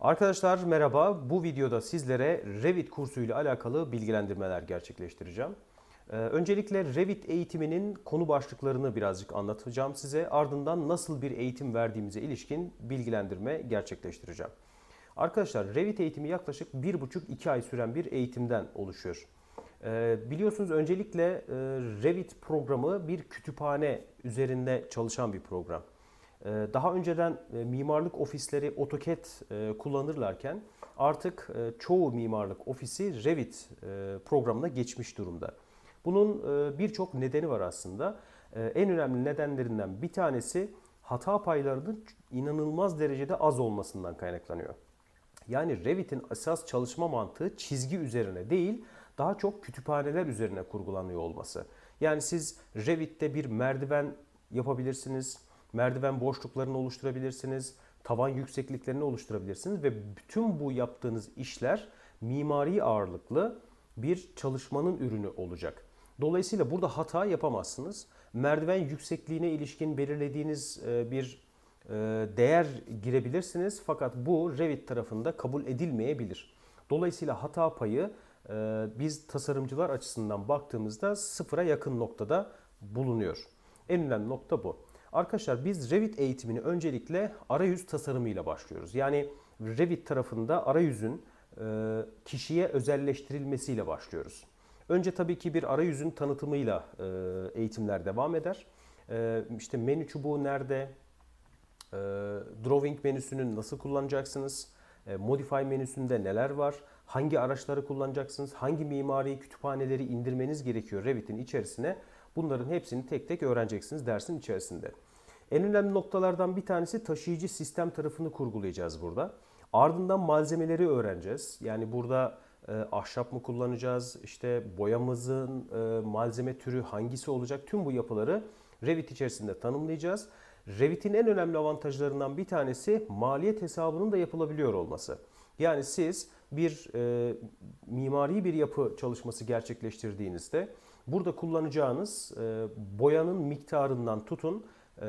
Arkadaşlar merhaba. Bu videoda sizlere Revit kursuyla alakalı bilgilendirmeler gerçekleştireceğim. Ee, öncelikle Revit eğitiminin konu başlıklarını birazcık anlatacağım size. Ardından nasıl bir eğitim verdiğimize ilişkin bilgilendirme gerçekleştireceğim. Arkadaşlar Revit eğitimi yaklaşık 1,5-2 ay süren bir eğitimden oluşuyor. Ee, biliyorsunuz öncelikle e, Revit programı bir kütüphane üzerinde çalışan bir program. Ee, Daha önceden e, mimarlık ofisleri AutoCAD e, kullanırlarken artık e, çoğu mimarlık ofisi Revit programına geçmiş durumda. Bunun birçok nedeni var aslında. En önemli nedenlerinden bir tanesi hata paylarının inanılmaz derecede az olmasından kaynaklanıyor. Yani Revit'in esas çalışma mantığı çizgi üzerine değil, daha çok kütüphaneler üzerine kurgulanıyor olması. Yani siz Revit'te bir merdiven yapabilirsiniz, merdiven boşluklarını oluşturabilirsiniz, tavan yüksekliklerini oluşturabilirsiniz ve bütün bu yaptığınız işler mimari ağırlıklı bir çalışmanın ürünü olacak. Dolayısıyla burada hata yapamazsınız. Merdiven yüksekliğine ilişkin belirlediğiniz e, bir e, değer girebilirsiniz fakat bu Revit tarafında kabul edilmeyebilir. Dolayısıyla hata payı e, biz tasarımcılar açısından baktığımızda sıfıra yakın noktada bulunuyor. En önemli nokta bu. Arkadaşlar biz Revit eğitimini öncelikle arayüz tasarımıyla başlıyoruz. Yani Revit tarafında arayüzün e, kişiye özelleştirilmesiyle başlıyoruz. Önce tabii ki bir arayüzün tanıtımıyla e, eğitimler devam eder. E, İşte menü çubuğu nerede, drawing menüsünü nasıl kullanacaksınız, modify menüsünde neler var, hangi araçları kullanacaksınız, hangi mimari kütüphaneleri indirmeniz gerekiyor Revit'in içerisine. Bunların hepsini tek tek öğreneceksiniz dersin içerisinde. En önemli noktalardan bir tanesi taşıyıcı sistem tarafını kurgulayacağız burada. Ardından malzemeleri öğreneceğiz. Yani burada e, ahşap mı kullanacağız, işte boyamızın e, malzeme türü hangisi olacak tüm bu yapıları Revit içerisinde tanımlayacağız. Revit'in en önemli avantajlarından bir tanesi maliyet hesabının da yapılabiliyor olması. Yani siz bir e, mimari bir yapı çalışması gerçekleştirdiğinizde burada kullanacağınız e, boyanın miktarından tutun e,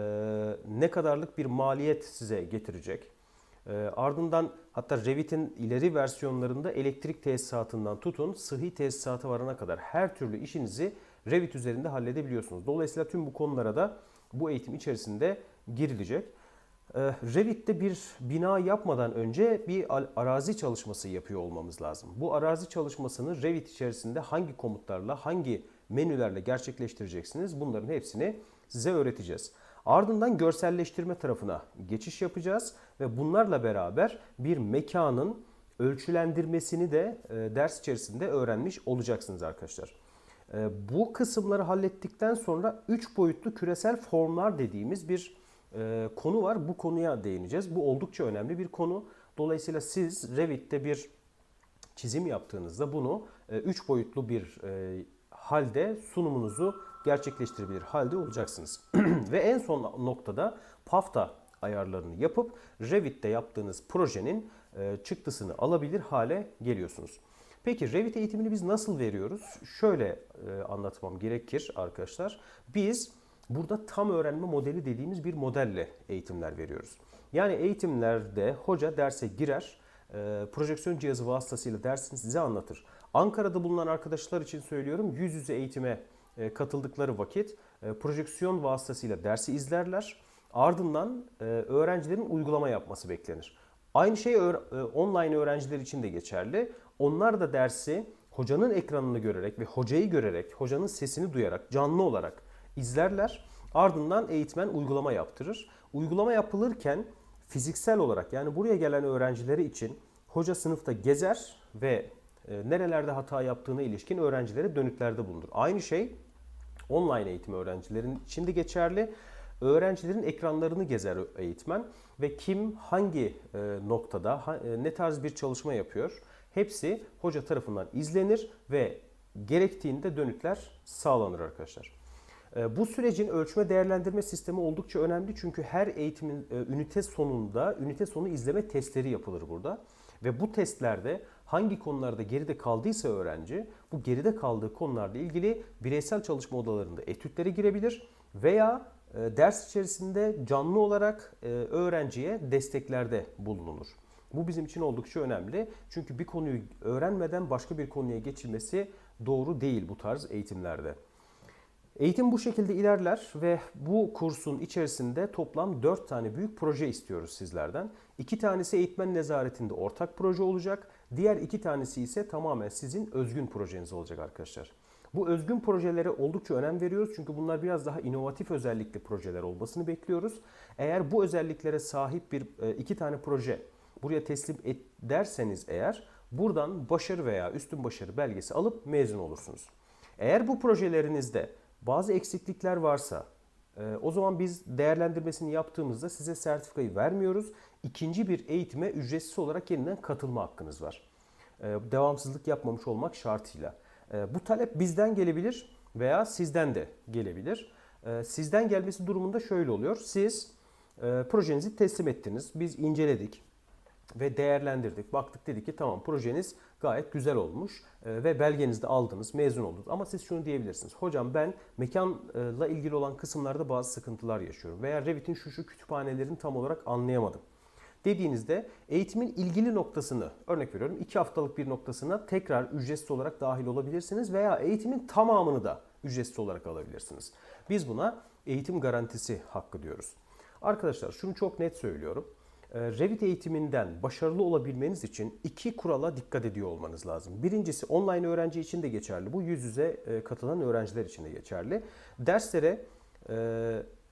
ne kadarlık bir maliyet size getirecek. E, ardından hatta Revit'in ileri versiyonlarında elektrik tesisatından tutun sıhhi tesisatı varana kadar her türlü işinizi Revit üzerinde halledebiliyorsunuz. Dolayısıyla tüm bu konulara da bu eğitim içerisinde girilecek. Revit'te bir bina yapmadan önce bir arazi çalışması yapıyor olmamız lazım. Bu arazi çalışmasını Revit içerisinde hangi komutlarla, hangi menülerle gerçekleştireceksiniz bunların hepsini size öğreteceğiz. Ardından görselleştirme tarafına geçiş yapacağız ve bunlarla beraber bir mekanın ölçülendirmesini de e, ders içerisinde öğrenmiş olacaksınız arkadaşlar. E, Bu kısımları hallettikten sonra 3 boyutlu küresel formlar dediğimiz bir e, konu var. Bu konuya değineceğiz. Bu oldukça önemli bir konu. Dolayısıyla siz Revit'te bir çizim yaptığınızda bunu 3 boyutlu bir halde sunumunuzu gerçekleştirebilir halde olacaksınız. Ve en son noktada PAFTA ayarlarını yapıp Revit'te yaptığınız projenin e, çıktısını alabilir hale geliyorsunuz. Peki Revit eğitimini biz nasıl veriyoruz? Şöyle e, anlatmam gerekir arkadaşlar. Biz burada tam öğrenme modeli dediğimiz bir modelle eğitimler veriyoruz. Yani eğitimlerde hoca derse girer, e, projeksiyon cihazı vasıtasıyla dersini size anlatır. Ankara'da bulunan arkadaşlar için söylüyorum yüz yüze eğitime e, katıldıkları vakit e, projeksiyon vasıtasıyla dersi izlerler. Ardından e, öğrencilerin uygulama yapması beklenir. Aynı şey online öğrenciler için de geçerli. Onlar da dersi hocanın ekranını görerek ve hocayı görerek, hocanın sesini duyarak, canlı olarak izlerler. Ardından eğitmen uygulama yaptırır. Uygulama yapılırken fiziksel olarak yani buraya gelen öğrencileri için hoca sınıfta gezer ve nerelerde hata yaptığına ilişkin öğrencilere dönütlerde bulunur. Aynı şey online eğitim öğrencilerin için de geçerli. Öğrencilerin ekranlarını gezer eğitmen ve kim hangi e, noktada e, ne tarz bir çalışma yapıyor hepsi hoca tarafından izlenir ve gerektiğinde dönütler sağlanır arkadaşlar. E, Bu sürecin ölçme değerlendirme sistemi oldukça önemli çünkü her eğitimin ünite sonunda ünite sonu izleme testleri yapılır burada. Ve bu testlerde hangi konularda geride kaldıysa öğrenci bu geride kaldığı konularla ilgili bireysel çalışma odalarında etütlere girebilir veya e, ders içerisinde canlı olarak e, öğrenciye desteklerde bulunulur. Bu bizim için oldukça önemli. Çünkü bir konuyu öğrenmeden başka bir konuya geçilmesi doğru değil bu tarz eğitimlerde. Eğitim bu şekilde ilerler ve bu kursun içerisinde toplam 4 tane büyük proje istiyoruz sizlerden. 2 tanesi eğitmen nezaretinde ortak proje olacak. Diğer 2 tanesi ise tamamen sizin özgün projeniz olacak arkadaşlar. Bu özgün projelere oldukça önem veriyoruz çünkü bunlar biraz daha inovatif özellikli projeler olmasını bekliyoruz. Eğer bu özelliklere sahip bir e, iki tane proje buraya teslim ederseniz eğer buradan başarı veya üstün başarı belgesi alıp mezun olursunuz. Eğer bu projelerinizde bazı eksiklikler varsa o zaman biz değerlendirmesini yaptığımızda size sertifikayı vermiyoruz. İkinci bir eğitime ücretsiz olarak yeniden katılma hakkınız var. E, devamsızlık yapmamış olmak şartıyla. E, bu talep bizden gelebilir veya sizden de gelebilir. Sizden gelmesi durumunda şöyle oluyor. Siz projenizi teslim ettiniz. Biz inceledik ve değerlendirdik. Baktık dedik ki tamam projeniz gayet güzel olmuş e, ve belgenizi de aldınız, mezun oldunuz. Ama siz şunu diyebilirsiniz. Hocam ben mekanla ilgili olan kısımlarda bazı sıkıntılar yaşıyorum veya Revit'in şu şu kütüphanelerini tam olarak anlayamadım. Dediğinizde eğitimin ilgili noktasını, örnek veriyorum 2 haftalık bir noktasına tekrar ücretsiz olarak dahil olabilirsiniz veya eğitimin tamamını da ücretsiz olarak alabilirsiniz. Biz buna eğitim garantisi hakkı diyoruz. Arkadaşlar şunu çok net söylüyorum. Ee, Revit eğitiminden başarılı olabilmeniz için iki kurala dikkat ediyor olmanız lazım. Birincisi online öğrenci için de geçerli. Bu yüz yüze e, katılan öğrenciler için de geçerli. Derslere e,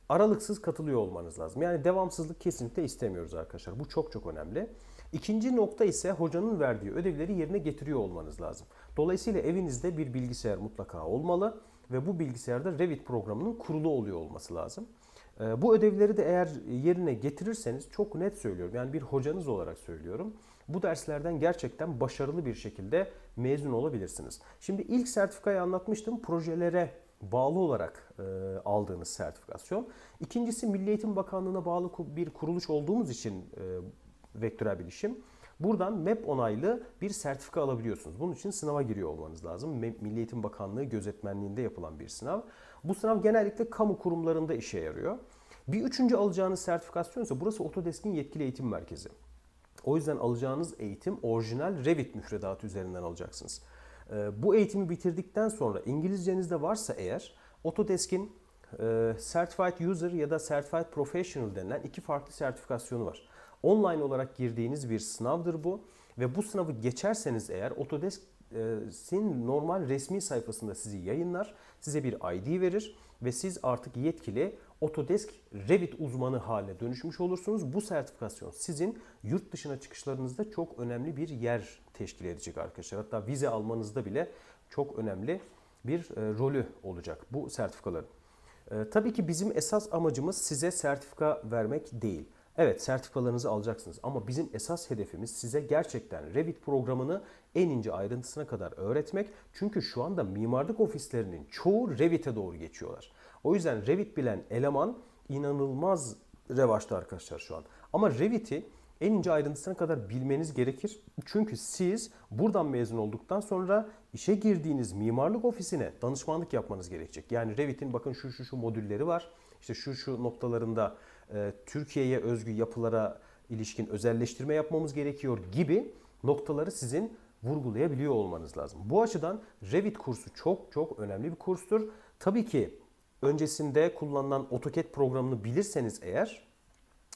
aralıksız katılıyor olmanız lazım. Yani devamsızlık kesinlikle istemiyoruz arkadaşlar. Bu çok çok önemli. İkinci nokta ise hocanın verdiği ödevleri yerine getiriyor olmanız lazım. Dolayısıyla evinizde bir bilgisayar mutlaka olmalı ve bu bilgisayarda Revit programının kurulu oluyor olması lazım. Ee, bu ödevleri de eğer yerine getirirseniz çok net söylüyorum. Yani bir hocanız olarak söylüyorum. Bu derslerden gerçekten başarılı bir şekilde mezun olabilirsiniz. Şimdi ilk sertifikayı anlatmıştım. Projelere bağlı olarak e, aldığınız sertifikasyon. İkincisi Milli Eğitim Bakanlığı'na bağlı bir kuruluş olduğumuz için e, vektörel bilişim. Buradan MEP onaylı bir sertifika alabiliyorsunuz. Bunun için sınava giriyor olmanız lazım. Milli Eğitim Bakanlığı gözetmenliğinde yapılan bir sınav. Bu sınav genellikle kamu kurumlarında işe yarıyor. Bir üçüncü alacağınız sertifikasyon ise burası Autodesk'in yetkili eğitim merkezi. O yüzden alacağınız eğitim orijinal Revit müfredatı üzerinden alacaksınız. Ee, bu eğitimi bitirdikten sonra İngilizceniz de varsa eğer Autodesk'in e, Certified User ya da Certified Professional denilen iki farklı sertifikasyonu var. Online olarak girdiğiniz bir sınavdır bu ve bu sınavı geçerseniz eğer Autodesk'in normal resmi sayfasında sizi yayınlar, size bir ID verir ve siz artık yetkili Autodesk Revit uzmanı haline dönüşmüş olursunuz. Bu sertifikasyon sizin yurt dışına çıkışlarınızda çok önemli bir yer teşkil edecek arkadaşlar. Hatta vize almanızda bile çok önemli bir e, rolü olacak bu sertifikaların. E, tabii ki bizim esas amacımız size sertifika vermek değil. Evet sertifikalarınızı alacaksınız ama bizim esas hedefimiz size gerçekten Revit programını en ince ayrıntısına kadar öğretmek. Çünkü şu anda mimarlık ofislerinin çoğu Revit'e doğru geçiyorlar. O yüzden Revit bilen eleman inanılmaz revaçta arkadaşlar şu an. Ama Revit'i en ince ayrıntısına kadar bilmeniz gerekir. Çünkü siz buradan mezun olduktan sonra işe girdiğiniz mimarlık ofisine danışmanlık yapmanız gerekecek. Yani Revit'in bakın şu şu şu modülleri var. İşte şu şu noktalarında Türkiye'ye özgü yapılara ilişkin özelleştirme yapmamız gerekiyor gibi noktaları sizin vurgulayabiliyor olmanız lazım. Bu açıdan Revit kursu çok çok önemli bir kurstur. Tabii ki öncesinde kullanılan AutoCAD programını bilirseniz eğer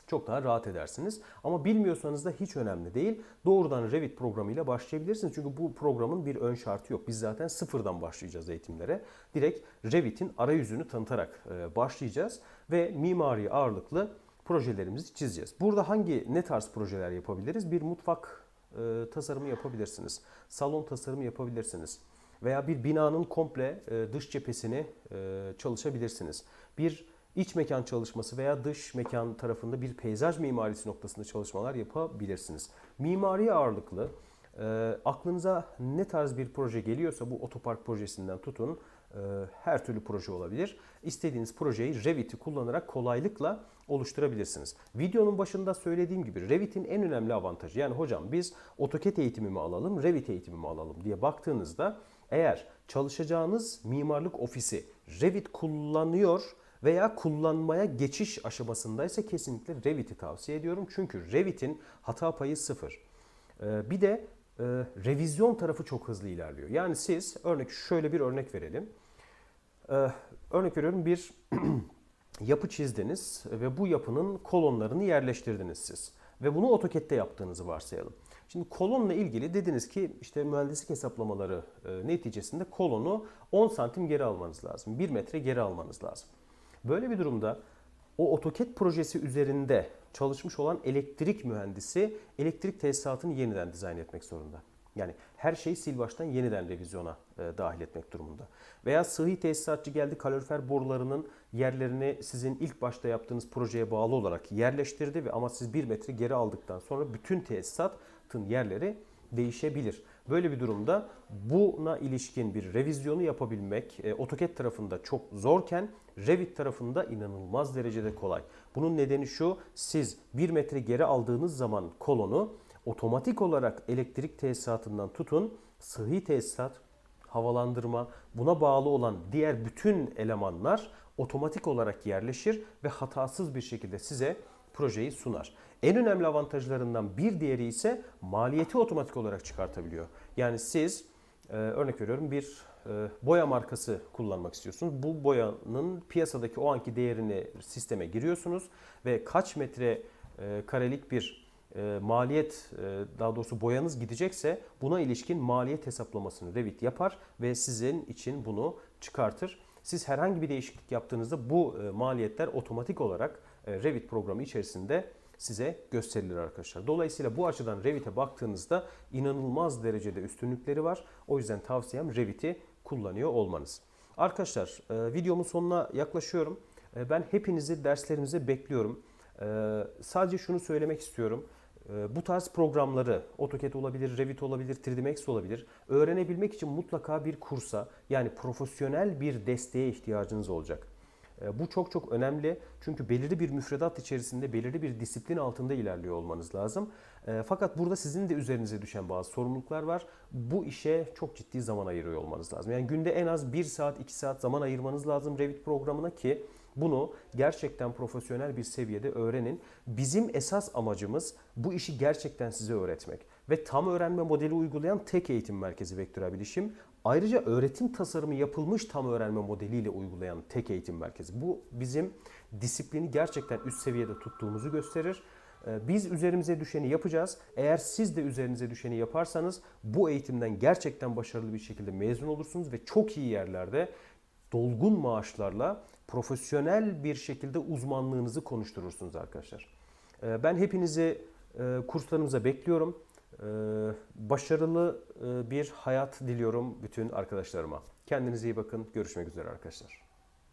çok daha rahat edersiniz. Ama bilmiyorsanız da hiç önemli değil. Doğrudan Revit programıyla başlayabilirsiniz. Çünkü bu programın bir ön şartı yok. Biz zaten sıfırdan başlayacağız eğitimlere. Direkt Revit'in arayüzünü tanıtarak e, başlayacağız ve mimari ağırlıklı projelerimizi çizeceğiz. Burada hangi ne tarz projeler yapabiliriz? Bir mutfak e, tasarımı yapabilirsiniz. Salon tasarımı yapabilirsiniz. Veya bir binanın komple e, dış cephesini çalışabilirsiniz. Bir iç mekan çalışması veya dış mekan tarafında bir peyzaj mimarisi noktasında çalışmalar yapabilirsiniz. Mimari ağırlıklı e, aklınıza ne tarz bir proje geliyorsa bu otopark projesinden tutun e, her türlü proje olabilir. İstediğiniz projeyi Revit'i kullanarak kolaylıkla oluşturabilirsiniz. Videonun başında söylediğim gibi Revit'in en önemli avantajı yani hocam biz AutoCAD eğitimi mi alalım, Revit eğitimi mi alalım diye baktığınızda eğer çalışacağınız mimarlık ofisi Revit kullanıyor veya kullanmaya geçiş aşamasındaysa kesinlikle Revit'i tavsiye ediyorum. Çünkü Revit'in hata payı sıfır. Ee, Bir de e, revizyon tarafı çok hızlı ilerliyor. Yani siz örnek şöyle bir örnek verelim. Ee, Örnek veriyorum bir yapı çizdiniz ve bu yapının kolonlarını yerleştirdiniz siz. Ve bunu AutoCAD'de yaptığınızı varsayalım. Şimdi kolonla ilgili dediniz ki işte mühendislik hesaplamaları e, neticesinde kolonu 10 santim geri almanız lazım. 1 metre geri almanız lazım. Böyle bir durumda o AutoCAD projesi üzerinde çalışmış olan elektrik mühendisi elektrik tesisatını yeniden dizayn etmek zorunda. Yani her şeyi sil baştan yeniden revizyona e, dahil etmek durumunda. Veya sıhhi tesisatçı geldi kalorifer borularının yerlerini sizin ilk başta yaptığınız projeye bağlı olarak yerleştirdi ve ama siz bir metre geri aldıktan sonra bütün tesisatın yerleri değişebilir. Böyle bir durumda buna ilişkin bir revizyonu yapabilmek e, AutoCAD tarafında çok zorken Revit tarafında inanılmaz derecede kolay. Bunun nedeni şu, siz bir metre geri aldığınız zaman kolonu otomatik olarak elektrik tesisatından tutun, sıhhi tesisat, havalandırma, buna bağlı olan diğer bütün elemanlar otomatik olarak yerleşir ve hatasız bir şekilde size projeyi sunar. En önemli avantajlarından bir diğeri ise maliyeti otomatik olarak çıkartabiliyor. Yani siz e, örnek veriyorum bir e, boya markası kullanmak istiyorsunuz. Bu boyanın piyasadaki o anki değerini sisteme giriyorsunuz ve kaç metre e, karelik bir e, maliyet e, daha doğrusu boyanız gidecekse buna ilişkin maliyet hesaplamasını Revit yapar ve sizin için bunu çıkartır. Siz herhangi bir değişiklik yaptığınızda bu e, maliyetler otomatik olarak Revit programı içerisinde size gösterilir arkadaşlar. Dolayısıyla bu açıdan Revit'e baktığınızda inanılmaz derecede üstünlükleri var. O yüzden tavsiyem Revit'i kullanıyor olmanız. Arkadaşlar e, videomun sonuna yaklaşıyorum. E, Ben hepinizi derslerimize bekliyorum. E, Sadece şunu söylemek istiyorum. E, Bu tarz programları AutoCAD olabilir, Revit olabilir, 3D Max olabilir. Öğrenebilmek için mutlaka bir kursa yani profesyonel bir desteğe ihtiyacınız olacak. E, Bu çok çok önemli çünkü belirli bir müfredat içerisinde belirli bir disiplin altında ilerliyor olmanız lazım. E, Fakat burada sizin de üzerinize düşen bazı sorumluluklar var. Bu işe çok ciddi zaman ayırıyor olmanız lazım. Yani günde en az 1 saat 2 saat zaman ayırmanız lazım Revit programına ki bunu gerçekten profesyonel bir seviyede öğrenin. Bizim esas amacımız bu işi gerçekten size öğretmek. Ve tam öğrenme modeli uygulayan tek eğitim merkezi Vektörel Bilişim. Ayrıca öğretim tasarımı yapılmış tam öğrenme modeliyle uygulayan tek eğitim merkezi. Bu bizim disiplini gerçekten üst seviyede tuttuğumuzu gösterir. Ee, Biz üzerimize düşeni yapacağız. Eğer siz de üzerinize düşeni yaparsanız bu eğitimden gerçekten başarılı bir şekilde mezun olursunuz ve çok iyi yerlerde dolgun maaşlarla profesyonel bir şekilde uzmanlığınızı konuşturursunuz arkadaşlar. Ee, Ben hepinizi e, kurslarımıza bekliyorum. Ee, Başarılı e, bir hayat diliyorum bütün arkadaşlarıma. Kendinize iyi bakın. Görüşmek üzere arkadaşlar.